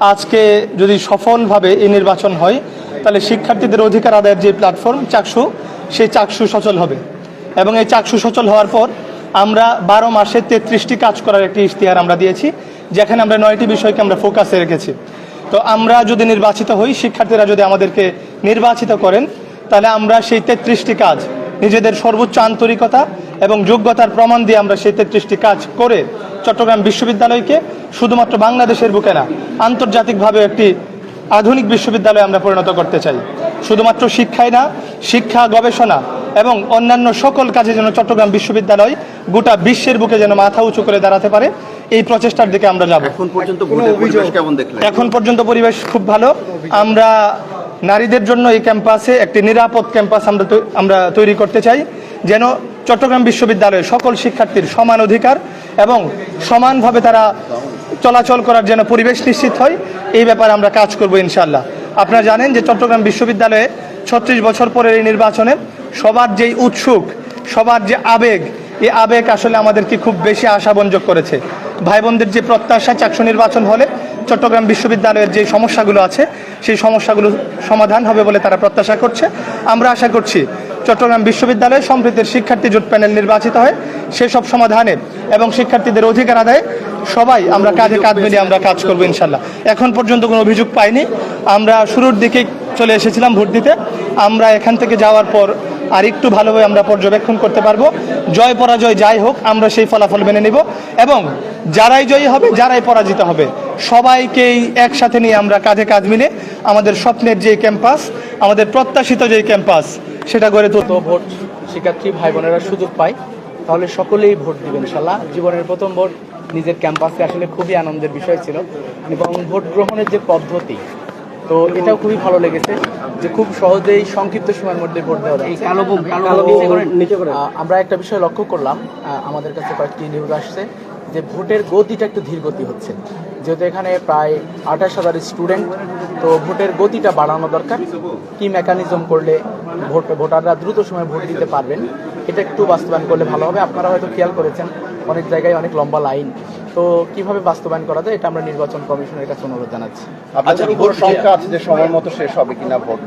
আজকে যদি সফলভাবে এই নির্বাচন হয়, তাহলে শিক্ষার্থীদের অধিকার আদায়ের যে প্ল্যাটফর্ম চাকসু, সেই চাকসু সচল হবে। এবং এই চাকসু সচল হওয়ার পর আমরা বারো মাসে তেত্রিশটি কাজ করার একটি ইশতেহার আমরা দিয়েছি, যেখানে আমরা নয়টি বিষয়কে আমরা ফোকাসে রেখেছি। তো আমরা যদি নির্বাচিত হই, শিক্ষার্থীরা যদি আমাদেরকে নির্বাচিত করেন, তাহলে আমরা সেই তেত্রিশটি কাজ নিজেদের সর্বোচ্চ আন্তরিকতা এবং যোগ্যতার প্রমাণ দিয়ে আমরা সেই তেত্রিশটি কাজ করে চট্টগ্রাম বিশ্ববিদ্যালয়কে শুধুমাত্র বাংলাদেশের বুকে না আন্তর্জাতিকভাবে একটি আধুনিক বিশ্ববিদ্যালয়ে আমরা পরিণত করতে চাই। শুধুমাত্র শিক্ষায় না শিক্ষা গবেষণা এবং অন্যান্য সকল কাজে যেন চট্টগ্রাম বিশ্ববিদ্যালয় গোটা বিশ্বের বুকে যেন মাথা উঁচু করে দাঁড়াতে পারে এই প্রচেষ্টার দিকে আমরা যাব। এখন পর্যন্ত পরিবেশ কেমন দেখলেন? এখন পর্যন্ত পরিবেশ খুব ভালো। আমরা নারীদের জন্য এই ক্যাম্পাসে একটি নিরাপদ ক্যাম্পাস আমরা আমরা তৈরি করতে চাই, যেন চট্টগ্রাম বিশ্ববিদ্যালয়ের সকল শিক্ষার্থীর সমান অধিকার এবং সমানভাবে তারা চলাচল করার যেন পরিবেশ নিশ্চিত হয়, এই ব্যাপারে আমরা কাজ করব ইনশাল্লাহ আপনারা জানেন যে চট্টগ্রাম বিশ্ববিদ্যালয়ে ছত্রিশ বছর পরের এই নির্বাচনে সবার যেই উৎসুক, সবার যে আবেগ, এই আবেগ আসলে আমাদেরকে খুব বেশি আশাবঞ্জক করেছে। ভাই বোনদের যে প্রত্যাশা চাকসু নির্বাচন হলে চট্টগ্রাম বিশ্ববিদ্যালয়ের যে সমস্যাগুলো আছে, সেই সমস্যাগুলো সমাধান হবে বলে তারা প্রত্যাশা করছে। আমরা আশা করছি চট্টগ্রাম বিশ্ববিদ্যালয়ে সম্প্রীতির শিক্ষার্থী জোট প্যানেল নির্বাচিত হয়, সেসব সমাধানে এবং শিক্ষার্থীদের অধিকার আদায়ে সবাই আমরা কাঁধে কাঁধ মিলিয়ে আমরা কাজ করব ইনশাল্লাহ। এখন পর্যন্ত কোনো অভিযোগ পাইনি। আমরা শুরুর দিকে চলে এসেছিলাম ভোট দিতে। আমরা এখান থেকে যাওয়ার পর আর একটু ভালোভাবে আমরা পর্যবেক্ষণ করতে পারব। জয় পরাজয় যাই হোক, আমরা সেই ফলাফল মেনে নিব এবং যারাই জয়ী হবে, যারাই পরাজিত হবে, সবাইকেই একসাথে নিয়ে আমরা কাঁধে কাঁধ মিলে আমাদের স্বপ্নের যে ক্যাম্পাস, আমাদের প্রত্যাশিত যে ক্যাম্পাস, সেটা গড়ে তুলতে ভোট শিক্ষার্থী ভাই বোনেরা সুযোগ পায়, তাহলে সকলেই ভোট দিবেন ইনশাল্লাহ জীবনের প্রথম ভোট নিজের ক্যাম্পাসে আসলে খুবই আনন্দের বিষয় ছিল এবং ভোট গ্রহণের যে পদ্ধতি তো এটাও খুবই ভালো লেগেছে যে খুব সহজেই সংক্ষিপ্ত সময়ের মধ্যে ভোট দেওয়া যায়। আমরা একটা বিষয় লক্ষ্য করলাম আমাদের কাছে কয়েকটি নিউজ আসছে যে ভোটের গতিটা একটু ধীর গতি হচ্ছে। যেহেতু এখানে প্রায় আঠাশ হাজার স্টুডেন্ট তো ভোটের গতিটা বাড়ানো দরকার। কি মেকানিজম করলে ভোট ভোটাররা দ্রুত সময়ে ভোট দিতে পারবেন এটা একটু বাস্তবায়ন করলে ভালো হবে। আপনারা হয়তো খেয়াল করেছেন অনেক জায়গায় অনেক লম্বা লাইন। তো কীভাবে বাস্তবায়ন করা যায় এটা আমরা নির্বাচন কমিশনের কাছে অনুরোধ জানাচ্ছি। আপনাদের সংখ্যা আছে যে সময় মতো শেষ হবে কিনা ভোট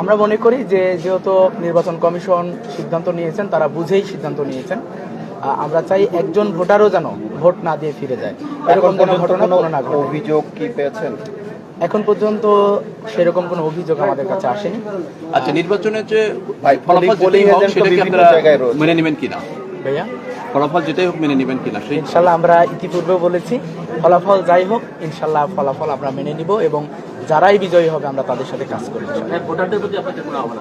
আমরা মনে করি যে যেহেতু নির্বাচন কমিশন সিদ্ধান্ত নিয়েছেন তারা বুঝেই সিদ্ধান্ত নিয়েছেন আমরা চাই একজন ভোটারও যেন ভোট না দিয়ে ফিরে যায়। এরকম কোনো ঘটনা কোনো না অভিযোগ কি পেয়েছেন? এখন পর্যন্ত সেরকম কোনো অভিযোগ আমাদের কাছে আসেনি। আচ্ছা নির্বাচনের যে ভাই, ফলাফল যেটাই হোক polling সেটা কি আপনারা মেনে নেবেন কিনা? ভাইয়া? ফলাফল যেটাই হোক মেনে নেবেন কিনা সেই ইনশাল্লাহ আমরা ইতিপূর্বে বলেছি ফলাফল যাই হোক ইনশাল্লাহ ফলাফল আমরা মেনে নিব এবং যারাই বিজয়ী হবে আমরা তাদের সাথে কাজ করব। ভোটারদের প্রতি আপনাদের কোনো আহ্বান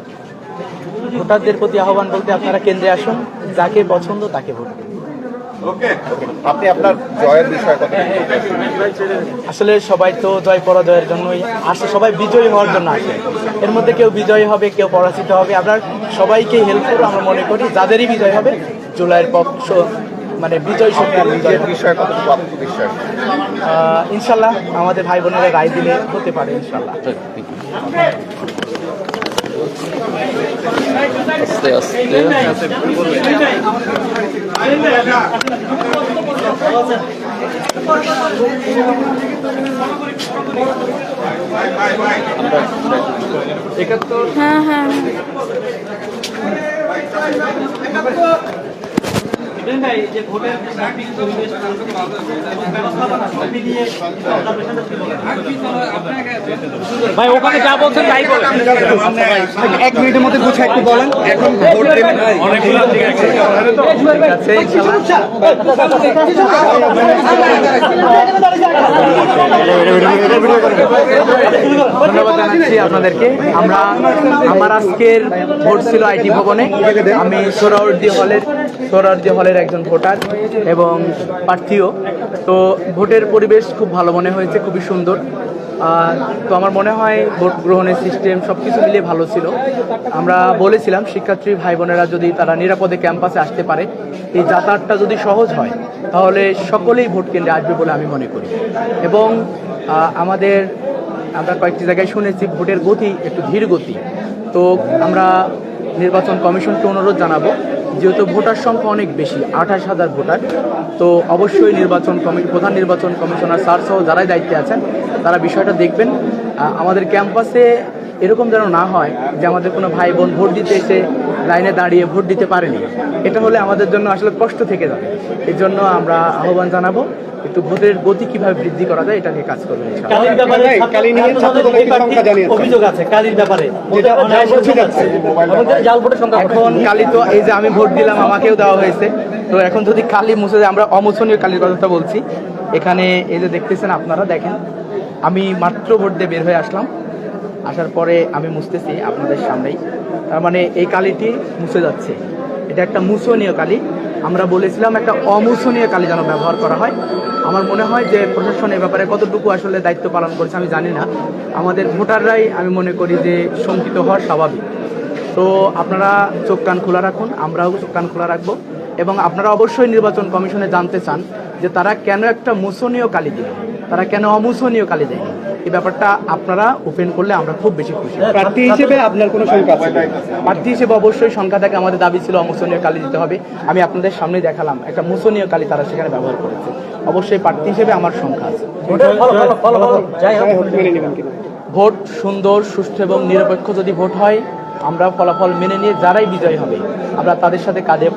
ভোটারদের প্রতি আহ্বান বলতে আপনারা কেন্দ্রে আসুন যাকে পছন্দ তাকে ভোট দিন। আপনি আপনার জয়ের বিষয়ে আসলে সবাই তো জয় পরাজয়ের জন্যই আসে সবাই বিজয়ী হওয়ার জন্য আসে। এর মধ্যে কেউ বিজয়ী হবে কেউ পরাজিত হবে। আমরা সবাইকে হেল্প করব আমরা মনে করি যাদেরই বিজয় হবে জুলাইয়ের পক্ষ মানে বিজয় শক্তির বিজয় নিজের বিষয়ে কতটুকু আত্মবিশ্বাস? ইনশাল্লাহ আমাদের ভাই বোনেরা রায় দিলে হতে পারে ইনশাল্লাহ। আস্তে আস্তে। হ্যাঁ হ্যাঁ। ভাই ওখানে যা বলছেন তাই বলেন। এক মিনিটের মধ্যে গুছিয়ে একটু বলেন এখন ভোট দেবেন ধন্যবাদ জানাচ্ছি আপনাদেরকে। আমরা আমার আজকের ভোট ছিল আইটি ভবনে। আমি সোহরাওয়ার্দী হলের সোহরাওয়ার্দী হলের একজন ভোটার এবং প্রার্থীও। তো ভোটের পরিবেশ খুব ভালো মনে হয়েছে, খুবই সুন্দর। তো আমার মনে হয় ভোট গ্রহণের সিস্টেম সব কিছু মিলিয়ে ভালো ছিল। আমরা বলেছিলাম, শিক্ষার্থী ভাই বোনেরা যদি তারা নিরাপদে ক্যাম্পাসে আসতে পারে, এই যাতায়াতটা যদি সহজ হয়, তাহলে সকলেই ভোট কেন্দ্রে আসবে বলে আমি মনে করি। এবং আমাদের, আমরা কয়েকটি জায়গায় শুনেছি ভোটের গতি একটু ধীর গতি। তো আমরা নির্বাচন কমিশনকে অনুরোধ জানাব যেহেতু ভোটার সংখ্যা অনেক বেশি, আঠাশ হাজার ভোটার, তো অবশ্যই নির্বাচন কমি প্রধান নির্বাচন কমিশনার স্যার সহ যারাই দায়িত্বে আছেন, তারা বিষয়টা দেখবেন। আমাদের ক্যাম্পাসে এরকম যেন না হয় যে আমাদের কোনো ভাই বোন ভোট দিতে এসে লাইনে দাঁড়িয়ে ভোট দিতে পারেনি। এটা হলে আমাদের জন্য আসলে কষ্ট থেকে যাবে। এর জন্য আমরা আহ্বান জানাব একটু ভোটের গতি কীভাবে বৃদ্ধি করা যায় এটা নিয়ে কাজ করবেন এখন কালি তো এই যে আমি ভোট দিলাম আমাকেও দেওয়া হয়েছে। তো এখন যদি কালি মুছে যায় আমরা অমোচনীয় কালির কথাটা বলছি। এখানে এই যে দেখতেছেন আপনারা দেখেন আমি মাত্র ভোট দিয়ে বের হয়ে আসলাম। আসার পরে আমি মুছতেছি আপনাদের সামনেই। তার মানে এই কালিটি মুছে যাচ্ছে। এটা একটা মুছনীয় কালি। আমরা বলেছিলাম একটা অমুছনীয় কালি যেন ব্যবহার করা হয়। আমার মনে হয় যে প্রশাসন এ ব্যাপারে কতটুকু আসলে দায়িত্ব পালন করেছে আমি জানি না। আমাদের ভোটাররাই আমি মনে করি যে শঙ্কিত হওয়া স্বাভাবিক। তো আপনারা চোখ কান খোলা রাখুন, আমরাও চোখ কান খোলা রাখব। এবং আপনারা অবশ্যই নির্বাচন কমিশনে জানতে চান যে তারা কেন একটা মুসনীয় কালি দিল তারা কেন অমুসনীয় কালি দেয়নি এই ব্যাপারটা আপনারা ওপেন করলে আমরা খুব বেশি খুশি। প্রার্থী হিসেবে আপনার কোনো সংখ্যা প্রার্থী হিসেবে অবশ্যই সংখ্যা থেকে আমাদের দাবি ছিল অমুসনীয় কালি দিতে হবে। আমি আপনাদের সামনে দেখালাম একটা মুসনীয় কালি তারা সেখানে ব্যবহার করেছে। অবশ্যই প্রার্থী হিসেবে আমার সংখ্যা আছে। ভোট সুন্দর সুষ্ঠু এবং নিরপেক্ষ যদি ভোট হয় আমরা ফলাফল মেনে নিয়ে যারাই বিজয় হবে আমরা তাদের সাথে কাঁধে